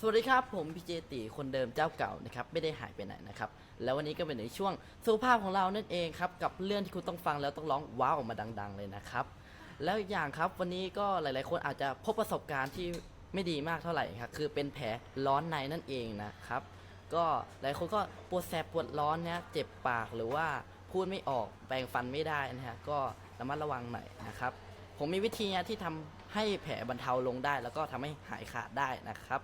สวัสดีครับผมพีเจตีคนเดิมเจ้าเก่านะครับไม่ได้หายไปไหนนะครับแล้ววันนี้ก็เป็นในช่วงสุภาพของเรานั่นเองครับกับเรื่องที่คุณต้องฟังแล้วต้องร้องว้าวออกมาดัง ๆ เลยนะครับแล้วอีกอย่างครับวันนี้ก็หลาย ๆ คนอาจจะพบประสบการณ์ที่ไม่ดีมากเท่าไหร่ครับคือเป็นแผลร้อนในนั่นเองนะครับก็หลายคนก็ปวดแสบปวดร้อนนะเจ็บปากหรือว่าพูดไม่ออกแปรงฟันไม่ได้นะฮะก็ระมัดระวังหน่อยนะครับผมมีวิธีนะที่ทำให้แผลบรรเทาลงได้ แล้วก็ทำให้หายขาดได้นะครับ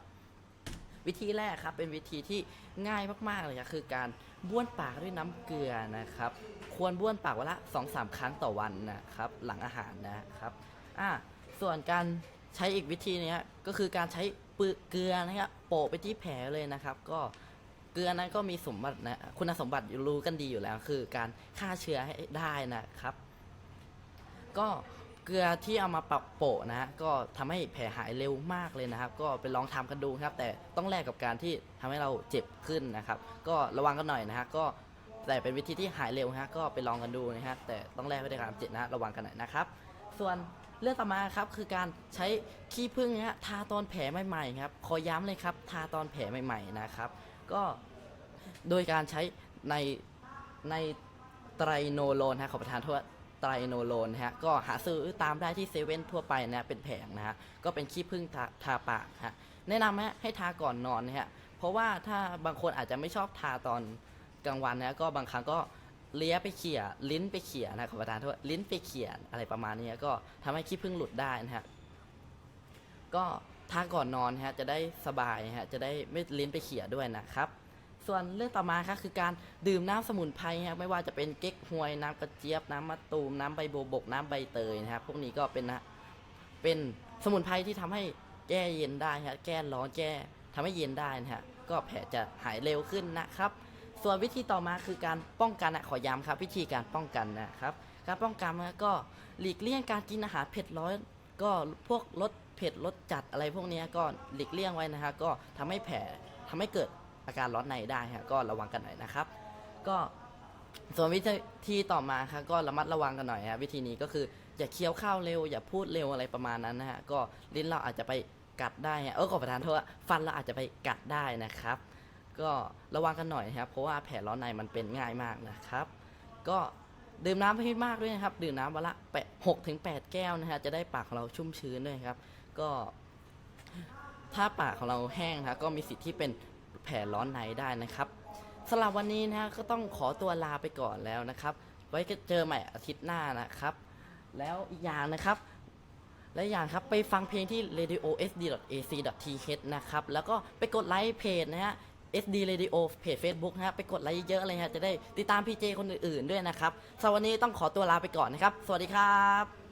วิธีแรกครับเป็นวิธีที่ง่ายมากๆเลยครับคือการบ้วนปากด้วยน้ำเกลือนะครับ ควรบ้วนปากวันละ2อสครั้งต่อวันนะครับหลังอาหารนะครับอ่าส่วนการใช้อีกวิธีเนี้ยก็คือการใช้ปืเกลือนะครับโปะไปที่แผลเลยนะครับ ก็เกลือนั้นก็มีสมบัตินะคุณสมบัติรู้กันดีอยู่แล้ว คือการฆ่าเชื้อให้ได้นะครับ ก็ เกลือที่เอามาปรับโปะนะฮะก็ทำให้แผลหายเร็วมากเลยนะครับ ก็ไปลองทำกันดูครับ แต่ต้องแลกกับการที่ทำให้เราเจ็บขึ้นนะครับ ก็ระวังกันหน่อยนะฮะก็แต่เป็นวิธีที่หายเร็วฮะก็ไปลองกันดูนะฮะแต่ต้องแลกไว้ด้วยการเจ็บนะระวังกันหน่อยนะครับ ส่วนเรื่องต่อมาครับคือการใช้ขี้ผึ้งนะฮะทาตอนแผลใหม่ๆครับขอย้ำเลยครับทาตอนแผลใหม่ๆนะครับ ก็โดยการใช้ในในไตรโนโลนฮะขอประทานโทษ ไตรโนโลนนะฮะก็หาซื้อตามได้ที่เซเว่นทั่วไปนะเป็นแผงนะฮะก็เป็นขี้ผึ้งทาทาปากฮะแนะนำฮะให้ทาก่อนนอนนะฮะเพราะว่าถ้าบางคนอาจจะไม่ชอบทาตอนกลางวันนะก็บางครั้งก็เลี้ยไปเขี่ยลิ้นไปเขี่ยนะขอประทานโทษลิ้นไปเขี่ยอะไรประมาณนี้ก็ทำให้ขี้ผึ้งหลุดได้นะฮะก็ทาก่อนนอนฮะจะได้สบายฮะจะได้ไม่ลิ้นไปเขี่ยด้วยนะครับ ส่วนเรื่องต่อมาครับคือการดื่มน้ำสมุนไพรครับไม่ว่าจะเป็นเก๊กฮวยน้ำกระเจี๊ยบน้ำมะตูมน้ำใบโบบกน้ำใบเตยนะครับพวกนี้ก็เป็นนะเป็นสมุนไพรที่ทำให้แก้เย็นได้ฮะแก้ร้อนแก้ทำให้เย็นได้นะฮะก็แผลจะหายเร็วขึ้นนะครับ ส่วนวิธีต่อมาคือการป้องกันนะขอย้ำครับ วิธีการป้องกันนะครับการป้องกันนะก็หลีกเลี่ยงการกินอาหารเผ็ดร้อน ก็พวกรสเผ็ดรสจัดอะไรพวกนี้ก็หลีกเลี่ยงไว้นะฮะก็ทำให้แผลทำให้เกิด อาการร้อนในได้ฮะก็ระวังกันหน่อยนะครับ ก็ส่วนวิธีต่อมาครับก็ระมัดระวังกันหน่อยฮะวิธีนี้ก็คืออย่าเคี้ยวข้าวเร็ว อย่าพูดเร็วอะไรประมาณนั้นนะฮะก็ลิ้นเราอาจจะไปกัดได้ฮะเออขอประทานโทษฟันเราอาจจะไปกัดได้นะครับ ก็ระวังกันหน่อยนะครับเพราะว่าแผลร้อนในมันเป็นง่ายมากนะครับ ก็ดื่มน้ำให้มากด้วยนะครับ ดื่มน้ำวันละแปดหกถึงแปดแก้วนะฮะจะได้ปากของเราชุ่มชื้นด้วยครับ ก็ถ้าปากของเราแห้งนะครับก็มีสิทธิ์ที่เป็น แผลร้อนในได้นะครับสำหรับวันนี้นะฮะก็ต้องขอตัวลาไปก่อนแล้วนะครับ ไว้เจอใหม่อาทิตย์หน้านะครับ แล้วอีกอย่างนะครับ และอย่างครับไปฟังเพลงที่ radiosd.ac.th นะครับ แล้วก็ไปกดไลค์เพจนะฮะ SD Radio เพจ Facebook นะฮะไปกดไลค์เยอะเลยฮะจะได้ติดตามพีเจคนอื่นๆด้วยนะครับสำหรับวันนี้ต้องขอตัวลาไปก่อนนะครับ สวัสดีครับ